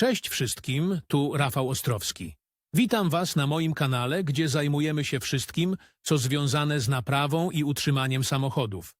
Cześć wszystkim, tu Rafał Ostrowski. Witam Was na moim kanale, gdzie zajmujemy się wszystkim, co związane z naprawą i utrzymaniem samochodów.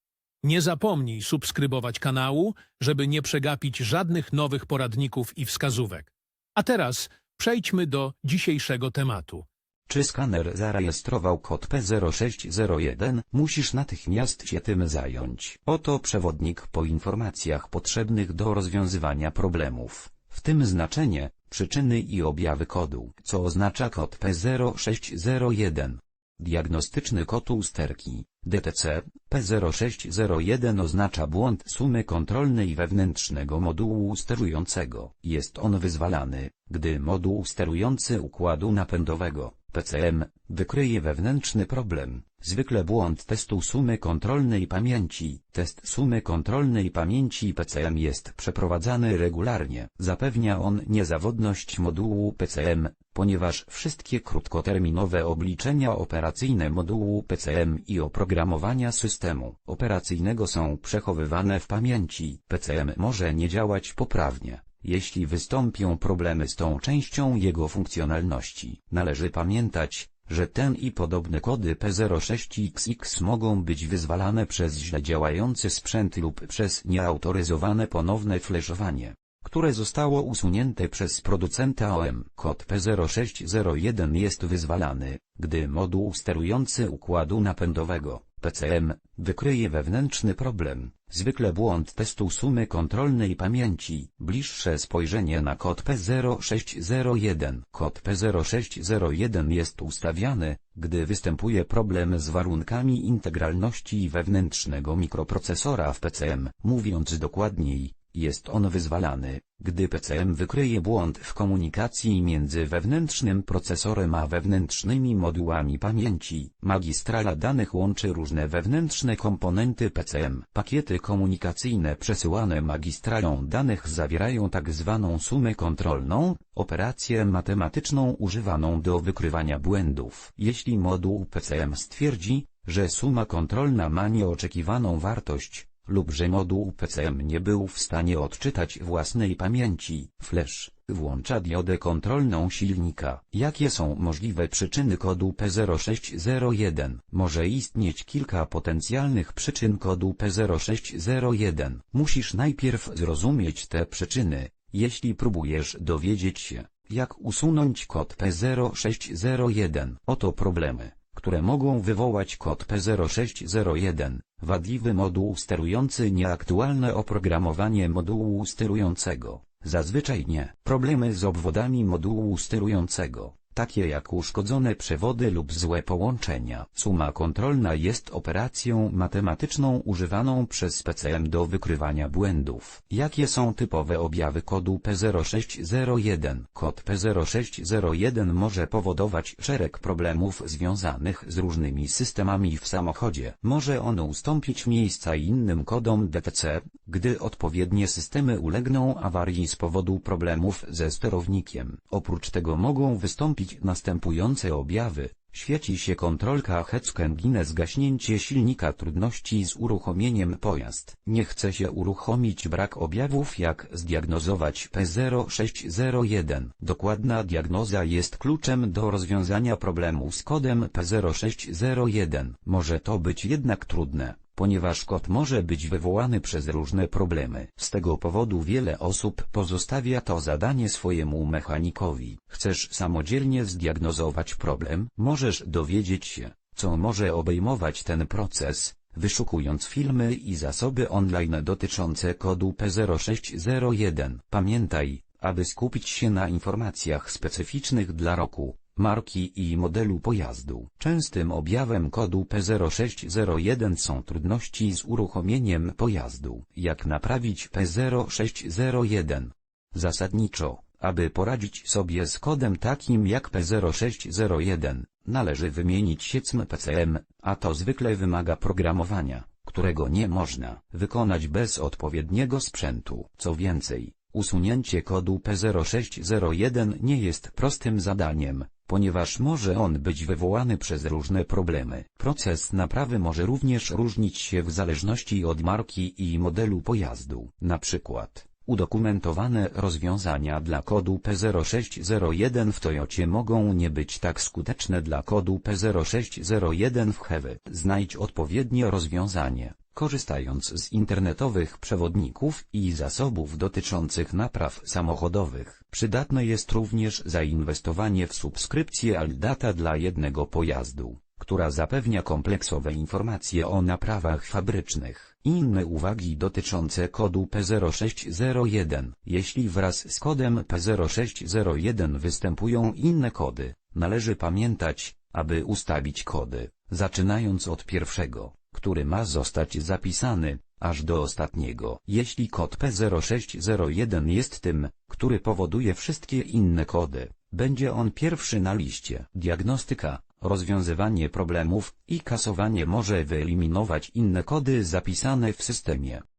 Nie zapomnij subskrybować kanału, żeby nie przegapić żadnych nowych poradników i wskazówek. A teraz przejdźmy do dzisiejszego tematu. Czy skaner zarejestrował kod P0601? Musisz natychmiast się tym zająć. Oto przewodnik po informacjach potrzebnych do rozwiązywania problemów, w tym znaczenie, przyczyny i objawy kodu. Co oznacza kod P0601? Diagnostyczny kod usterki, DTC, P0601 oznacza błąd sumy kontrolnej wewnętrznego modułu sterującego. Jest on wyzwalany, gdy moduł sterujący układu napędowego, PCM, wykryje wewnętrzny problem, zwykle błąd testu sumy kontrolnej pamięci. Test sumy kontrolnej pamięci PCM jest przeprowadzany regularnie. Zapewnia on niezawodność modułu PCM, ponieważ wszystkie krótkoterminowe obliczenia operacyjne modułu PCM i oprogramowania systemu operacyjnego są przechowywane w pamięci. PCM może nie działać poprawnie. Jeśli wystąpią problemy z tą częścią jego funkcjonalności, należy pamiętać, że ten i podobne kody P06XX mogą być wyzwalane przez źle działający sprzęt lub przez nieautoryzowane ponowne flashowanie, które zostało usunięte przez producenta OM. Kod P0601 jest wyzwalany, gdy moduł sterujący układu napędowego, PCM, wykryje wewnętrzny problem, zwykle błąd testu sumy kontrolnej pamięci. Bliższe spojrzenie na kod P0601. Kod P0601 jest ustawiany, gdy występuje problem z warunkami integralności wewnętrznego mikroprocesora w PCM. Mówiąc dokładniej, jest on wyzwalany, gdy PCM wykryje błąd w komunikacji między wewnętrznym procesorem a wewnętrznymi modułami pamięci. Magistrala danych łączy różne wewnętrzne komponenty PCM. Pakiety komunikacyjne przesyłane magistralą danych zawierają tak zwaną sumę kontrolną, operację matematyczną używaną do wykrywania błędów. Jeśli moduł PCM stwierdzi, że suma kontrolna ma nieoczekiwaną wartość, lub że moduł PCM nie był w stanie odczytać własnej pamięci. Flash włącza diodę kontrolną silnika. Jakie są możliwe przyczyny kodu P0601? Może istnieć kilka potencjalnych przyczyn kodu P0601. Musisz najpierw zrozumieć te przyczyny, jeśli próbujesz dowiedzieć się, jak usunąć kod P0601. Oto problemy które mogą wywołać kod P0601, wadliwy moduł sterujący nieaktualne oprogramowanie modułu sterującego, zazwyczaj nie. Problemy z obwodami modułu sterującego, takie jak uszkodzone przewody lub złe połączenia. Suma kontrolna jest operacją matematyczną używaną przez PCM do wykrywania błędów. Jakie są typowe objawy kodu P0601? Kod P0601 może powodować szereg problemów związanych z różnymi systemami w samochodzie. Może on ustąpić miejsca innym kodom DTC, gdy odpowiednie systemy ulegną awarii z powodu problemów ze sterownikiem. Oprócz tego mogą wystąpić następujące objawy. Świeci się kontrolka Hetzkengine zgaśnięcie silnika trudności z uruchomieniem pojazd. Nie chce się uruchomić brak objawów jak zdiagnozować P0601. Dokładna diagnoza jest kluczem do rozwiązania problemu z kodem P0601. Może to być jednak trudne ponieważ kod może być wywołany przez różne problemy. Z tego powodu wiele osób pozostawia to zadanie swojemu mechanikowi. Chcesz samodzielnie zdiagnozować problem? Możesz dowiedzieć się, co może obejmować ten proces, wyszukując filmy i zasoby online dotyczące kodu P0601. Pamiętaj, aby skupić się na informacjach specyficznych dla roku, marki i modelu pojazdu. Częstym objawem kodu P0601 są trudności z uruchomieniem pojazdu. Jak naprawić P0601? Zasadniczo, aby poradzić sobie z kodem takim jak P0601, należy wymienić siecm PCM, a to zwykle wymaga programowania, którego nie można wykonać bez odpowiedniego sprzętu. Co więcej, usunięcie kodu P0601 nie jest prostym zadaniem, ponieważ może on być wywołany przez różne problemy. Proces naprawy może również różnić się w zależności od marki i modelu pojazdu. Na przykład, Udokumentowane rozwiązania dla kodu P0601 w Toyocie mogą nie być tak skuteczne dla kodu P0601 w Chevy. Znajdź odpowiednie rozwiązanie, korzystając z internetowych przewodników i zasobów dotyczących napraw samochodowych. Przydatne jest również zainwestowanie w subskrypcję Aldata dla jednego pojazdu, która zapewnia kompleksowe informacje o naprawach fabrycznych. Inne uwagi dotyczące kodu P0601 Jeśli wraz z kodem P0601 występują inne kody, należy pamiętać, aby ustawić kody, zaczynając od pierwszego, który ma zostać zapisany, aż do ostatniego. Jeśli kod P0601 jest tym, który powoduje wszystkie inne kody, będzie on pierwszy na liście. Diagnostyka, rozwiązywanie problemów i kasowanie może wyeliminować inne kody zapisane w systemie.